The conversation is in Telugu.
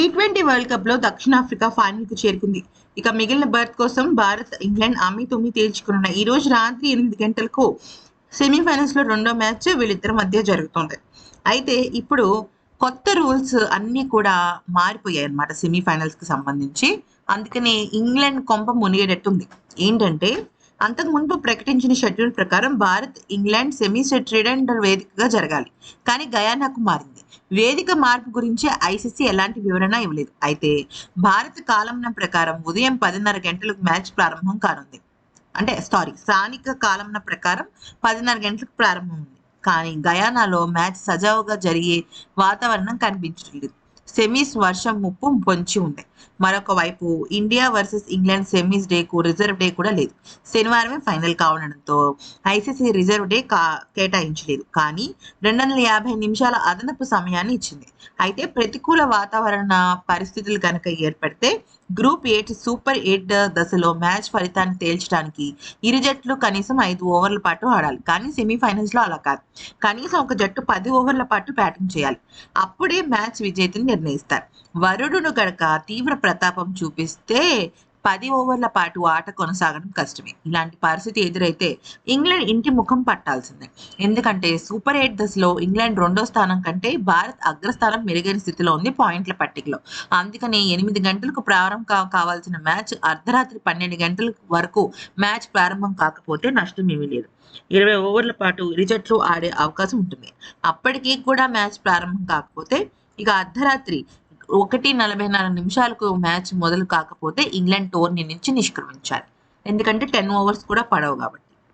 టీ ట్వంటీ వరల్డ్ కప్లో దక్షిణాఫ్రికా ఫైనల్కు చేరుకుంది. ఇక మిగిలిన బర్త్ కోసం భారత్ ఇంగ్లాండ్ ఆమె తొమ్మిది తేల్చుకున్న ఈ రోజు రాత్రి ఎనిమిది గంటలకు సెమీఫైనల్స్లో రెండో మ్యాచ్ వీళ్ళిద్దరి మధ్య జరుగుతుంది. అయితే ఇప్పుడు కొత్త రూల్స్ అన్నీ కూడా మారిపోయాయి అన్నమాట సెమీఫైనల్స్కి సంబంధించి. అందుకని ఇంగ్లాండ్ కొంప మునిగేటట్టుంది. ఏంటంటే అంతకు మునుపు ప్రకటించిన షెడ్యూల్ ప్రకారం భారత్ ఇంగ్లాండ్ సెమీ ట్రిడెండర్ వేదికగా జరగాలి. కానీ గయానాకు మారింది. వేదిక మార్పు గురించి ఐసీసీ ఎలాంటి వివరణ ఇవ్వలేదు. అయితే భారత కాలంన ప్రకారం ఉదయం పదిన్నర గంటలకు మ్యాచ్ ప్రారంభం కానుంది. అంటే సారీ స్థానిక కాలంన ప్రకారం పదిన్నర గంటలకు ప్రారంభం ఉంది కానీ గయానాలో మ్యాచ్ సజావుగా జరిగే వాతావరణం కనిపించలేదు. సెమీస్ వర్షం ముప్పు పొంచి ఉంది మరొక వైపు ఇండియా వర్సెస్ ఇంగ్లాండ్ సెమీస్ డేకు రిజర్వ్ డే కూడా లేదు. శనివారమే ఫైనల్ కావడంతో ఐసీసీ రిజర్వ్ డే కా కేటాయించలేదు. కానీ రెండు వందల యాభై నిమిషాల అదనపు సమయాన్ని ఇచ్చింది. అయితే ప్రతికూల వాతావరణ పరిస్థితులు కనుక ఏర్పడితే గ్రూప్ ఎయిట్ సూపర్ ఎయిట్ దశలో మ్యాచ్ ఫలితాన్ని తేల్చడానికి ఇరు జట్లు కనీసం ఐదు ఓవర్ల పాటు ఆడాలి. కానీ సెమీఫైనల్స్లో అలా కాదు. కనీసం ఒక జట్టు పది ఓవర్ల పాటు బ్యాటింగ్ చేయాలి. అప్పుడే మ్యాచ్ విజేతని నిర్ణయిస్తారు. వరుడును గడక తీవ్ర ప్రతాపం చూపిస్తే పది ఓవర్ల పాటు ఆట కొనసాగడం కష్టమే. ఇలాంటి పరిస్థితి ఎదురైతే ఇంగ్లాండ్ ఇంటి ముఖం పట్టాల్సిందే. ఎందుకంటే సూపర్ ఎయిట్ దశలో ఇంగ్లాండ్ రెండో స్థానం కంటే భారత్ అగ్రస్థానం మెరుగైన స్థితిలో ఉంది పాయింట్ల పట్టికలో. అందుకని ఎనిమిది గంటలకు ప్రారంభం కా కావాల్సిన మ్యాచ్ అర్ధరాత్రి పన్నెండు గంటల వరకు మ్యాచ్ ప్రారంభం కాకపోతే నష్టం ఏమీ లేదు. ఇరవై ఓవర్ల పాటు ఇరు జట్లు ఆడే అవకాశం ఉంటుంది. అప్పటికీ కూడా మ్యాచ్ ప్రారంభం కాకపోతే ఇక అర్ధరాత్రి ఒకటి నలభై నాలుగు నిమిషాలకు మ్యాచ్ మొదలు కాకపోతే ఇంగ్లాండ్ టోర్నీ నుంచి నిష్క్రమించాలి. ఎందుకంటే టెన్ ఓవర్స్ కూడా పడవు కాబట్టి.